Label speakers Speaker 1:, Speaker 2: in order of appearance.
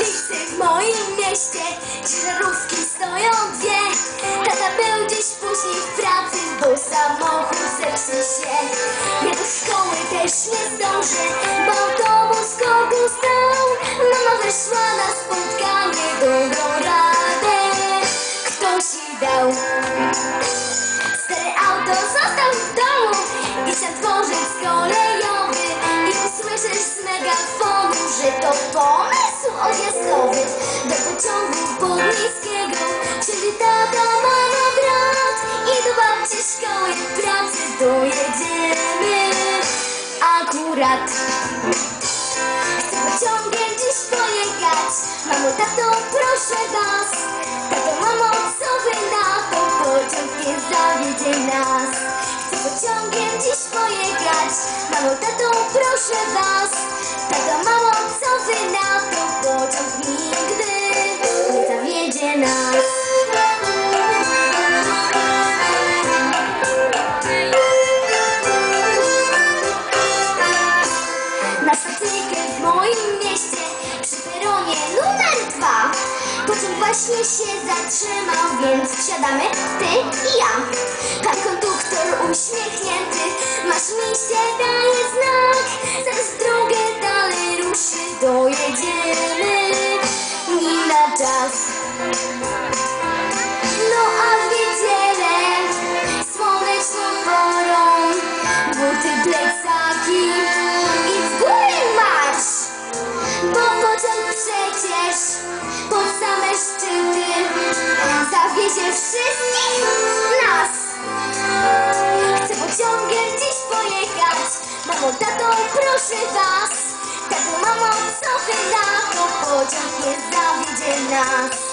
Speaker 1: ulicy w moim mieście. Ciężarówki stoją dwie. Tata był gdzieś później w pracy Bo samochód zepsuł się. Ja do szkoły też nie zdążę Bo autobus kogo stał. Mama wyszła na spotkanie Dobrą radę Ktoś jej dał. Stare auto zostaw w domu i się dworzec kolejowy. I usłyszysz z megafonu, że to pomysł odjazdowy Do pociągu podmiejskiego Czyli tata, mama, brat I do babci szkoły, pracy dojedziemy Akurat Chcę pociągiem dziś pojechać. Mamo, tato, proszę was Tato, mamo, co wy na to? Pociąg nie zawiedzie nas. Chcę pociągiem dziś pojechać. Mamo, tato, proszę was peronie numer dwa. Pociąg właśnie się zatrzymał Więc wsiadamy ty i ja. Pan konduktor uśmiechnięty Masz mi się daje znak. Zaraz drogę dalej ruszy Dojedziemy. Nim na czas Zawiezie wszystkich nas Chcę pociągiem dziś pojechać. Mamo, tato, proszę was. Tato, mamo, co wy na to? Pociąg nie zawiedzie nas